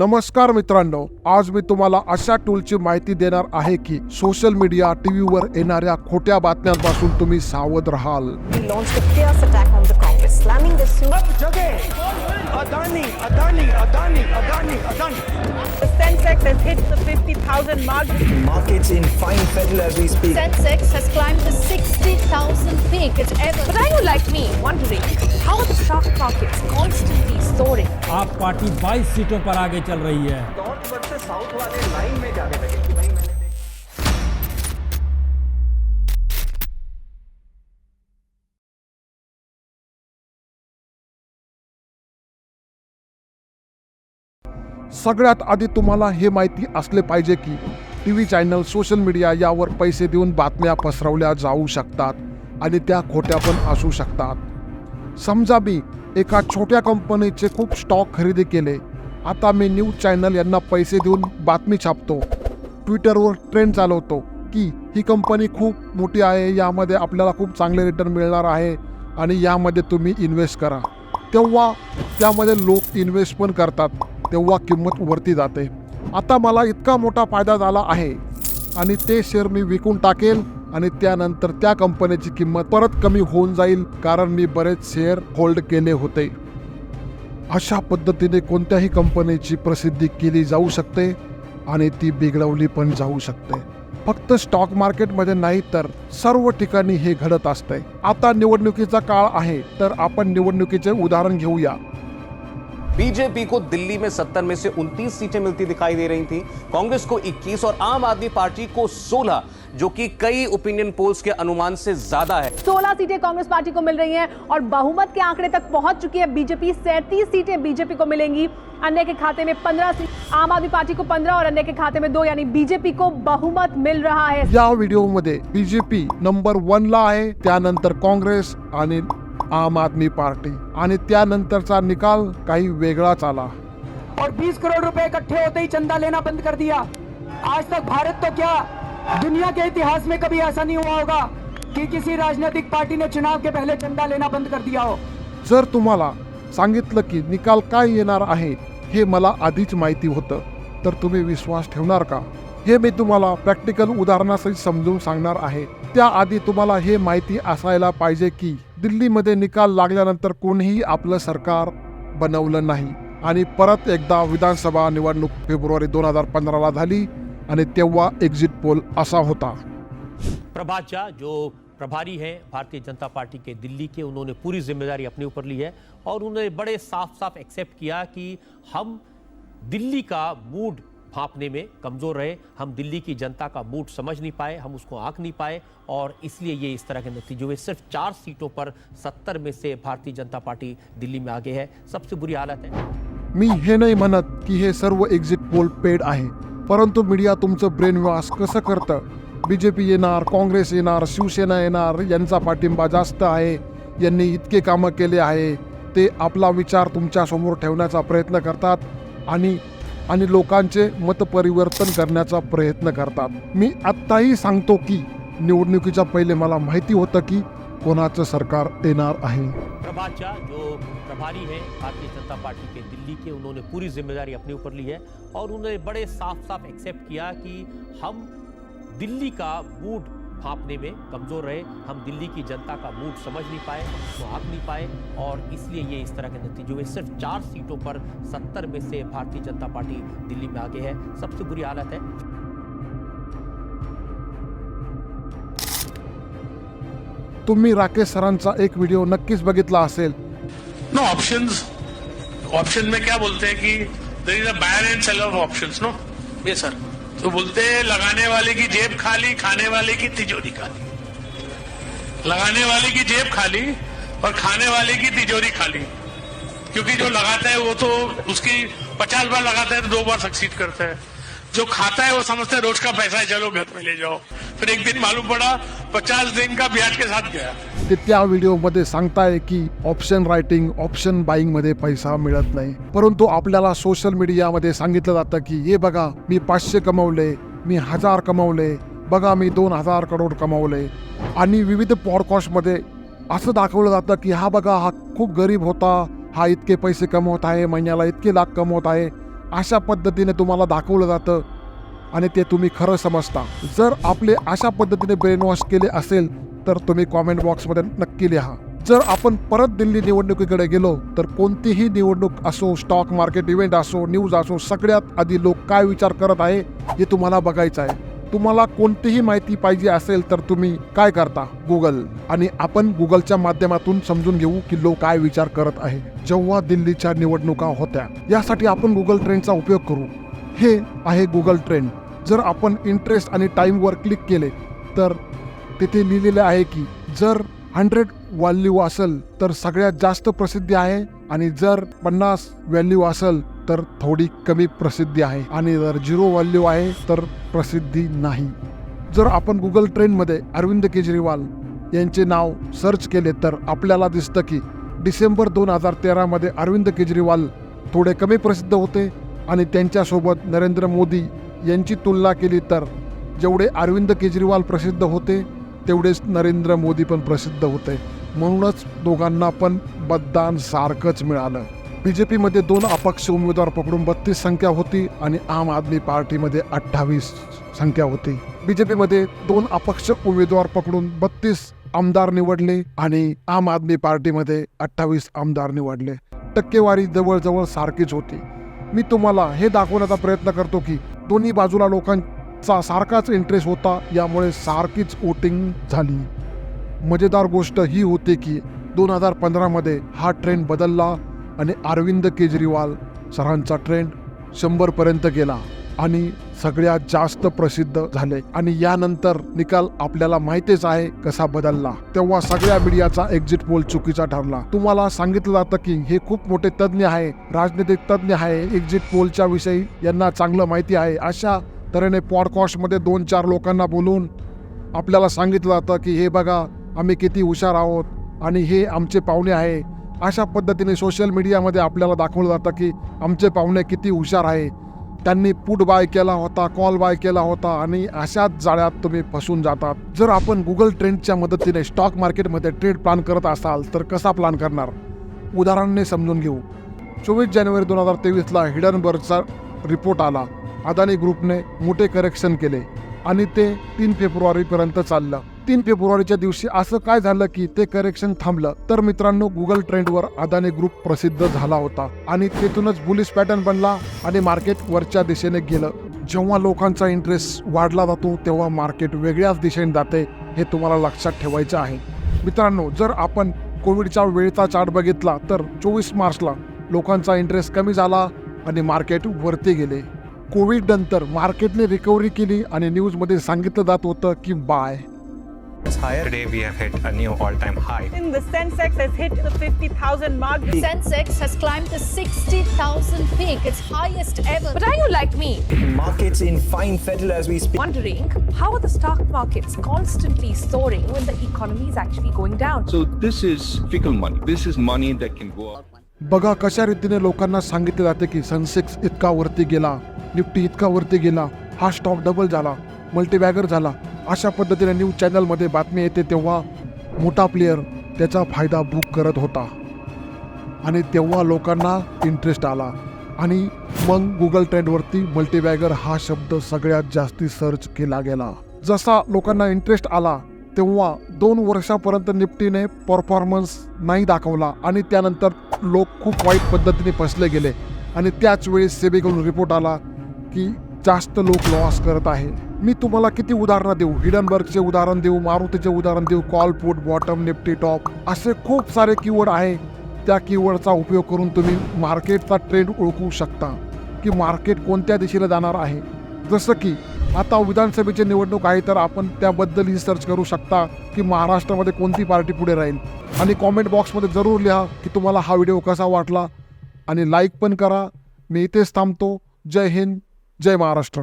नमस्कार मित्रांनो आज मी तुम्हाला अशा टूलची माहिती देणार आहे की सोशल मीडिया टीव्हीवर येणाऱ्या खोट्या बातम्यांपासून तुम्ही सावध राहाल He launched a fierce attack on the Congress, slamming the suit. जगह Adani Adani Adani Adani Adani The Sensex has hit the 50,000 mark. Markets in fine fettle as we speak. Sensex has climbed the 60,000 peak it's ever. But are you like me, wondering how are the stock markets constantly soaring? AAP party 22 सीटों पर आगे चल रही है। North versus south वाले line में जाने लगे कि भाई मैंने देखा। सगळ्यात आधी तुम्हाला हे माहिती असले पाहिजे की T V channel social media यावर पैसे देऊन बातम्या पसरवल्या जाऊ शकतात आणि त्या खोट्या पण असू शकतात. समजा मी एका छोट्या कंपनीचे खूप स्टॉक खरेदी केले. आता मी न्यूज चॅनल यांना पैसे देऊन बातमी छापतो. ट्विटरवर ट्रेंड चालवतो की ही कंपनी खूप मोठी आहे यामध्ये आपल्याला खूप चांगले रिटर्न मिळणार आहे आणि यामध्ये तुम्ही इन्व्हेस्ट करा. तेव्हा त्यामध्ये लोक इन्व्हेस्ट पण करतात तेव्हा किंमत वरती जाते. आता मला इतका मोठा फायदा झाला आहे आणि ते शेअर मी विकून टाकेल आणि त्यानंतर त्या कंपनीची किंमत परत कमी होऊन जाईल कारण मी बरेच शेअर होल्ड केले होते. अशा पद्धतीने कोणत्याही कंपनीची प्रसिद्धी केली जाऊ शकते आणि ती बिघडवली पण जाऊ शकते. फक्त स्टॉक मार्केटमध्ये नाही तर सर्व ठिकाणी हे घडत असते. आता निवडणुकीचा काळ आहे तर आपण निवडणुकीचे उदाहरण घेऊया. बीजेपी को दिल्ली में 70 में से 29 सीटें मिलती दिखाई दे रही थी। कांग्रेस को 21 और आम आदमी पार्टी को 16 जो कि कई ओपिनियन पोल्स के अनुमान से ज़्यादा है। 16 सीटें कांग्रेस पार्टी को मिल रही हैं और बहुमत के आंकड़े तक पहुँच चुकी है बीजेपी। सैंतीस सीटें बीजेपी को मिलेंगी। अन्य के खाते में 15 सीट आम आदमी पार्टी को 15 और अन्य के खाते में दो यानी बीजेपी को बहुमत मिल रहा है। या व्हिडिओमध्ये बीजेपी नंबर वनला आहे त्यानंतर काँग्रेस आणि आम आदमी पार्टी आणि त्यानंतरचा निकाल काही वेगळाच आला. और 20 करोड़ रुपए इकट्ठे होते ही चंदा लेना बंद कर दिया। आज तक भारत तो क्या दुनिया के इतिहास में कभी ऐसा नहीं हुआ होगा कि किसी राजनीतिक पार्टी ने चुनाव के पहले चंदा लेना बंद कर दिया हो। जर तुम्हाला सांगितलं की निकाल काय येणार आहे हे मला आधीच माहिती होतं तर तुम्ही विश्वास ठेवणार का? हे मी तुम्हाला प्रॅक्टिकल उदाहरणासहित समजून सांगणार आहे. त्याआधी तुम्हाला हे माहिती असायला पाहिजे की दिल्लीमध्ये निकाल लागल्यानंतर कोणीही आपलं सरकार बनवलं नाही. आणि परत एकदा विधानसभा निवडणूक फेब्रुवारी दोन हजार पंधराला झाली आणि तेव्हा एक्झिट पोल असा होता. प्रभात झा जो प्रभारी हैं भारतीय जनता पार्टी के दिल्ली के उन्होंने पूरी जिम्मेदारी अपने ऊपर ली है और उन्होंने बड़े साफ साफ एक्सेप्ट किया कि हम दिल्ली का मूड भांपने में कमज़ोर रहे। हम दिल्ली की जनता का मूड समझ नहीं पाए, हम उसको आंक नहीं पाए और इसलिए ये इस तरह के नतीजे हुए सिर्फ़ चार सीटों पर सत्तर में से भारतीय जनता पार्टी दिल्ली में आगे है। सबसे बुरी हालत है। मी हे नाही म्हणत की हे सर्व एक्झिट पोल पेड आहे, परंतु मीडिया तुमचं ब्रेन वॉश कसं करतं? बीजेपी येणार, काँग्रेस येणार, शिवसेना येणार, यांचा पाठिंबा जास्त आहे, यांनी इतके कामं केले आहे, ते आपला विचार तुमच्यासमोर ठेवण्याचा प्रयत्न करतात आणि आणि लोकांचे मतपरिवर्तन करण्याचा प्रयत्न करतात. मी आत्ताही सांगतो की निवडणुकीच्या पहिले मला माहिती होतं की कोणाचं सरकार येणार आहे. प्रभात जो प्रभारी है भारतीय जनता पार्टी के दिल्ली के उन्होंने पूरी जिम्मेदारी अपने ऊपर ली है और उन्होंने बड़े साफ साफ एक्सेप्ट किया कि हम दिल्ली का मूड भांपने में कमज़ोर रहे। हम दिल्ली की जनता का मूड समझ नहीं पाए उसको नहीं पाए और इसलिए ये इस तरह के नतीजे हुए सिर्फ़ चार सीटों पर सत्तर में से भारतीय जनता पार्टी दिल्ली में आगे है। सबसे बुरी हालत है। तुम्ही राकेश सरांचा एक व्हिडिओ नक्कीच बघितला असेल. नो ऑप्शंस ऑप्शन में क्या बोलते हैं कि there is a buyer and seller of options no ये सर तो बोलते हैं, लगाने वाले की जेब खाली, खाने वाले की तिजोरी खाली। लगाने वाले की जेब खाली और खाने वाले की तिजोरी खाली। क्योंकि जो लगाता है, वो तो उसकी पचास बार लगाता है तो दो बार सक्सीड करता है। जो खाता है वो समझता है रोज का पैसा है चलो घर में ले जाओ। फिर एक दिन मालूम पड़ा पचास दिन का ब्याज के साथ गया। ते त्या व्हिडिओमध्ये सांगताय की ऑप्शन रायटिंग ऑप्शन बाईंगमध्ये पैसा मिळत नाही. परंतु आपल्याला सोशल मीडियामध्ये सांगितलं जातं की हे बघा मी पाचशे कमवले मी हजार कमवले बघा मी दोन हजार करोड कमवले. आणि विविध पॉडकास्टमध्ये असं दाखवलं जातं की हा बघा हा खूप गरीब होता हा इतके पैसे कमवत आहे महिन्याला इतके लाख कमवत आहे अशा पद्धतीने तुम्हाला दाखवलं जातं आणि ते तुम्ही खरं समजता. जर आपले अशा पद्धतीने ब्रेन वॉश केले असेल तर तुम्ही कॉमेंट बॉक्समध्ये नक्की लिहा. जर आपण परत दिल्ली निवडणुकीकडे गेलो तर कोणतीही निवडणूक असो स्टॉक मार्केट इव्हेंट असो न्यूज असो सगळ्यात आधी लोक काय विचार करत आहे हे तुम्हाला बघायचं आहे. तुम्हाला कोणतीही माहिती पाहिजे असेल तर तुम्ही काय करता? गुगल आणि आपण गुगलच्या माध्यमातून समजून घेऊ की लोक काय विचार करत आहे. जेव्हा दिल्लीच्या निवडणुका होत्या यासाठी आपण गुगल ट्रेंडचा उपयोग करू. हे आहे गुगल ट्रेंड जर आपण इंटरेस्ट आणि टाईमवर क्लिक केले तर तिथे लिहिलेले आहे की जर हंड्रेड व्हॅल्यू असेल तर सगळ्यात जास्त प्रसिद्धी आहे. आणि जर पन्नास व्हॅल्यू असेल तर थोडी कमी प्रसिद्धी आहे. आणि जर झिरो व्हॅल्यू आहे तर प्रसिद्धी नाही. जर आपण गुगल ट्रेंडमध्ये अरविंद केजरीवाल यांचे नाव सर्च केले तर आपल्याला दिसतं की डिसेंबर दोन हजार तेरामध्ये अरविंद केजरीवाल थोडे कमी प्रसिद्ध होते. आणि त्यांच्यासोबत नरेंद्र मोदी यांची तुलना केली तर जेवढे अरविंद केजरीवाल प्रसिद्ध होते तेवढेच नरेंद्र मोदी पण प्रसिद्ध होते. म्हणूनच दोघांना पण मतदान सारखंच मिळालं. बी जे पीमध्ये दोन अपक्ष उमेदवार पकडून बत्तीस संख्या होती आणि आम आदमी पार्टीमध्ये अठ्ठावीस संख्या होती. बी जे पीमध्ये दोन अपक्ष उमेदवार पकडून बत्तीस आमदार निवडले आणि आम आदमी पार्टीमध्ये अठ्ठावीस आमदार निवडले. टक्केवारी जवळजवळ सारखीच होती. मी तुम्हाला हे दाखवण्याचा प्रयत्न करतो की दोन्ही बाजूला चा सारखाच इंटरेस्ट होता यामुळे सारखीच वोटिंग झाली. मजेदार गोष्ट ही होती की दोन हजार पंधरामध्ये हा ट्रेंड बदलला आणि अरविंद केजरीवाल सरांचा ट्रेंड शंभरपर्यंत गेला आणि सगळ्यात जास्त प्रसिद्ध झाले. आणि यानंतर निकाल आपल्याला माहितीच आहे कसा बदलला. तेव्हा सगळ्या मीडियाचा एक्झिट पोल चुकीचा ठरला. तुम्हाला सांगितलं जातं की हे खूप मोठे तज्ज्ञ आहे राजनीतिक तज्ज्ञ आहे एक्झिट पोलच्या विषयी यांना चांगलं माहिती आहे अशा तऱ्हेने पॉडकास्टमध्ये दोन चार लोकांना बोलून आपल्याला सांगितलं जातं की हे बघा आम्ही किती हुशार आहोत आणि हे आमचे पाहुणे आहे. अशा पद्धतीने सोशल मीडियामध्ये आपल्याला दाखवलं जातं की आमचे पाहुणे किती हुशार आहे. त्यांनी पुट बाय केला होता कॉल बाय केला होता आणि अशाच जाळ्यात तुम्ही फसून जातात. जर आपण गुगल ट्रेंडच्या मदतीने स्टॉक मार्केटमध्ये ट्रेड प्लॅन करत असाल तर कसा प्लॅन करणार? उदाहरणाने समजून घेऊ. चोवीस जानेवारी दोन हजार तेवीसला हिडनबर्गचा रिपोर्ट आला. अदानी ग्रुपने मोठे करेक्शन केले आणि ते तीन फेब्रुवारीपर्यंत चाललं. तीन फेब्रुवारीच्या दिवशी असं काय झालं की ते करेक्शन थांबलं? तर मित्रांनो गुगल ट्रेंडवर अदानी ग्रुप प्रसिद्ध झाला होता आणि तेथूनच बुलिश पॅटर्न बनला आणि मार्केट वरच्या दिशेने गेलं. जेव्हा लोकांचा इंटरेस्ट वाढला जातो तेव्हा मार्केट वेगळ्याच दिशेने जाते हे तुम्हाला लक्षात ठेवायचं आहे. मित्रांनो जर आपण कोविडच्या वेळचा चार्ट बघितला तर चोवीस मार्चला लोकांचा इंटरेस्ट कमी झाला आणि मार्केट वरती गेले कोविड नंतर मार्केटने रिकव्हरी केली आणि न्यूजमध्ये सांगितलं जात होतं की buy It's higher. Today we have hit a new all-time high. In the Sensex has hit the 50,000 mark. Sensex has climbed the 60,000 peak, its highest ever. But are you like me, Markets in fine fettle as we speak. wondering how are the stock markets constantly soaring when the economy is actually going down? So this is fickle money. This is money that can go up. बघा कशा रीतीने लोकांना सांगितले जाते की सनसेक्स इतका वरती गेला निफ्टी इतका वरती गेला हा स्टॉक डबल झाला मल्टीबॅगर झाला. अशा पद्धतीने न्यूज चॅनलमध्ये बातमी येते तेव्हा मोठा प्लेयर त्याचा फायदा बुक करत होता. आणि तेव्हा लोकांना इंटरेस्ट आला. आणि मग गुगल ट्रेंडवरती मल्टीबॅगर हा शब्द सगळ्यात जास्ती सर्च केला गेला. जसा लोकांना इंटरेस्ट आला तेव्हा दोन वर्षापर्यंत निफ्टीने परफॉर्मन्स नाही दाखवला आणि त्यानंतर लोक खूप वाईट पद्धतीने फसले गेले. आणि त्याच वेळी सेबीकडून रिपोर्ट आला की जास्त लोक लॉस करत आहे. मी तुम्हाला किती उदाहरणं देऊ? हिडनबर्गचे उदाहरण देऊ? मारुतीचे उदाहरण देऊ? कॉलपुट बॉटम निफ्टी टॉप असे खूप सारे कीवर्ड आहे. त्या कीवर्डचा उपयोग करून तुम्ही मार्केटचा ट्रेंड ओळखू शकता की मार्केट कोणत्या दिशेला जाणार आहे. जसं की आता विधानसभेची निवडणूक आहे तर आपण त्याबद्दल रिसर्च करू शकता की महाराष्ट्रामध्ये कोणती पार्टी पुढे राहील. आणि कॉमेंट बॉक्समध्ये जरूर लिहा की तुम्हाला हा व्हिडिओ कसा वाटला. आणि लाईक पण करा. मी इथेच थांबतो. जय हिंद जय महाराष्ट्र.